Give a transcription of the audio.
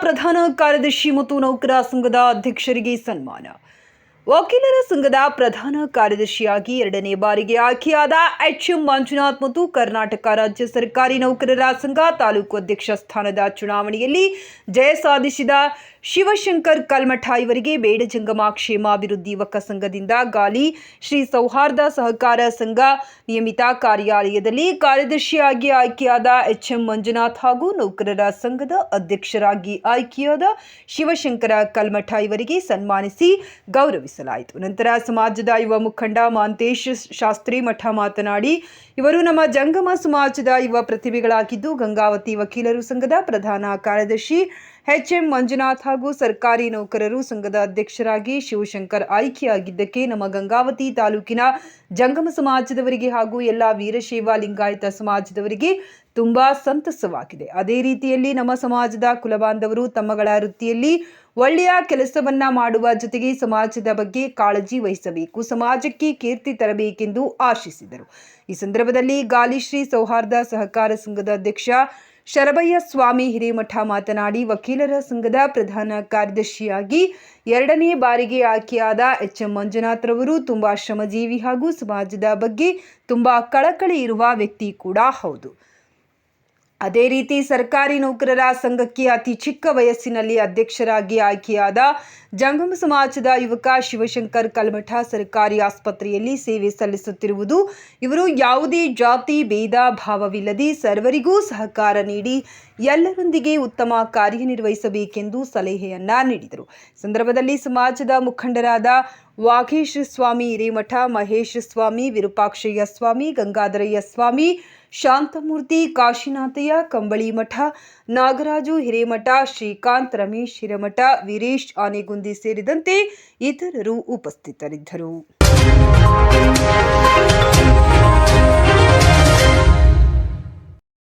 ಪ್ರಧಾನ ಕಾರ್ಯದರ್ಶಿ ಮತ್ತು ನೌಕರ ಸಂಘದ ಅಧ್ಯಕ್ಷರಿಗೆ ಸನ್ಮಾನ. ವಕೀಲರ ಸಂಘದ ಪ್ರಧಾನ ಕಾರ್ಯದರ್ಶಿಯಾಗಿ ಎರಡನೇ ಬಾರಿಗೆ ಆಯ್ಕೆಯಾದ ಎಚ್ ಎಂ ಮಂಜುನಾಥ್ ಮತ್ತು ಕರ್ನಾಟಕ ರಾಜ್ಯ ಸರ್ಕಾರಿ ನೌಕರರ ಸಂಘ ತಾಲೂಕು ಅಧ್ಯಕ್ಷ ಸ್ಥಾನದ ಚುನಾವಣೆಯಲ್ಲಿ ಜಯ ಸಾಧಿಸಿದ ಶಿವಶಂಕರ್ ಕಲ್ಮಠ ಇವರಿಗೆ ಬೇಡಜಂಗಮ ಕ್ಷೇಮಾಭಿವೃದ್ಧಿ ಯುವಕ ಸಂಘದಿಂದ ಗಾಲಿ ಶ್ರೀ ಸೌಹಾರ್ದ ಸಹಕಾರ ಸಂಘ ನಿಯಮಿತ ಕಾರ್ಯಾಲಯದಲ್ಲಿ ಕಾರ್ಯದರ್ಶಿಯಾಗಿ ಆಯ್ಕೆಯಾದ ಎಚ್ ಎಂ ಮಂಜುನಾಥ್ ಹಾಗೂ ನೌಕರರ ಸಂಘದ ಅಧ್ಯಕ್ಷರಾಗಿ ಆಯ್ಕೆಯಾದ ಶಿವಶಂಕರ ಕಲ್ಮಠ ಇವರಿಗೆ ಸನ್ಮಾನಿಸಿ ಗೌರವಿಸಲಾಯಿತು. ನಂತರ ಸಮಾಜದ ಯುವ ಮುಖಂಡ ಮಾಂತೇಶ್ ಶಾಸ್ತ್ರಿ ಮಠ ಮಾತನಾಡಿ, ಇವರು ನಮ್ಮ ಜಂಗಮ ಸಮಾಜದ ಯುವ ಪ್ರತಿಭೆಗಳಾಗಿದ್ದು ಗಂಗಾವತಿ ವಕೀಲರು ಸಂಘದ ಪ್ರಧಾನ ಕಾರ್ಯದರ್ಶಿ ಎಚ್ ಎಂ ಮಂಜುನಾಥ್ ಹಾಗೂ ಸರ್ಕಾರಿ ನೌಕರರು ಸಂಘದ ಅಧ್ಯಕ್ಷರಾಗಿ ಶಿವಶಂಕರ್ ಆಯ್ಕೆಯಾಗಿದ್ದಕ್ಕೆ ನಮ್ಮ ಗಂಗಾವತಿ ತಾಲೂಕಿನ ಜಂಗಮ ಸಮಾಜದವರಿಗೆ ಹಾಗೂ ಎಲ್ಲ ವೀರಶೈವ ಲಿಂಗಾಯತ ಸಮಾಜದವರಿಗೆ ತುಂಬಾ ಸಂತಸವಾಗಿದೆ. ಅದೇ ರೀತಿಯಲ್ಲಿ ನಮ್ಮ ಸಮಾಜದ ಕುಲಬಾಂಧವರು ತಮ್ಮಗಳ ವೃತ್ತಿಯಲ್ಲಿ ಒಳ್ಳೆಯ ಕೆಲಸವನ್ನ ಮಾಡುವ ಜೊತೆಗೆ ಸಮಾಜದ ಬಗ್ಗೆ ಕಾಳಜಿ ವಹಿಸಬೇಕು, ಸಮಾಜಕ್ಕೆ ಕೀರ್ತಿ ತರಬೇಕೆಂದು ಆಶಿಸಿದರು. ಈ ಸಂದರ್ಭದಲ್ಲಿ ಗಾಲಿಶ್ರೀ ಸೌಹಾರ್ದ ಸಹಕಾರ ಸಂಘದ ಅಧ್ಯಕ್ಷ ಶರಭಯ್ಯ ಸ್ವಾಮಿ ಹಿರೇಮಠ ಮಾತನಾಡಿ ವಕೀಲರ ಸಂಘದ ಪ್ರಧಾನ ಕಾರ್ಯದರ್ಶಿಯಾಗಿ ಎರಡನೇ ಬಾರಿಗೆ ಆಯ್ಕೆಯಾದ ಎಚ್ ಎಂ ಮಂಜುನಾಥ್ ರವರು ತುಂಬಾ ಶ್ರಮಜೀವಿ ಹಾಗೂ ಸಮಾಜದ ಬಗ್ಗೆ ತುಂಬಾ ಕಳಕಳಿ ಇರುವ ವ್ಯಕ್ತಿ ಕೂಡ ಹೌದು. ಅದೇ ರೀತಿ ಸರ್ಕಾರಿ ನೌಕರರ ಸಂಘಕ್ಕೆ ಅತಿ ಚಿಕ್ಕ ವಯಸ್ಸಿನಲ್ಲಿ ಅಧ್ಯಕ್ಷರಾಗಿ ಆಯ್ಕೆಯಾದ ಜಂಗಮ ಸಮಾಜದ ಯುವಕ ಶಿವಶಂಕರ್ ಕಲ್ಮಠ ಸರ್ಕಾರಿ ಆಸ್ಪತ್ರೆಯಲ್ಲಿ ಸೇವೆ ಸಲ್ಲಿಸುತ್ತಿರುವುದು ಇವರು ಯಾವುದೇ ಜಾತಿ, ಭೇದ, ಭಾವವಿಲ್ಲದೆ ಸರ್ವರಿಗೂ ಸಹಕಾರ ನೀಡಿ ಎಲ್ಲರೊಂದಿಗೆ ಉತ್ತಮ ಕಾರ್ಯನಿರ್ವಹಿಸಬೇಕೆಂದು ಸಲಹೆಯನ್ನ ನೀಡಿದರು. ಸಂದರ್ಭದಲ್ಲಿ ಸಮಾಜದ ಮುಖಂಡರಾದ ವಾಘೇಶ್ ಸ್ವಾಮಿ ಹಿರೇಮಠ ಮಹೇಶ್ ಸ್ವಾಮಿ ವಿರೂಪಾಕ್ಷಯ್ಯ ಸ್ವಾಮಿ, ಗಂಗಾಧರಯ್ಯ ಸ್ವಾಮಿ ಶಾಂತಮೂರ್ತಿ ಕಾಶಿನಾಥಯ್ಯ ಕಂಬಳಿ ಮಠ ನಾಗರಾಜು ಹಿರೇಮಠ ಶ್ರೀಕಾಂತ್ ರಮೇಶ್ ಹಿರೇಮಠ ವೀರೇಶ್ ಆನೆಗುಂದಿ ಸೇರಿದಂತೆ ಇತರರು ಉಪಸ್ಥಿತರಿದ್ದರು.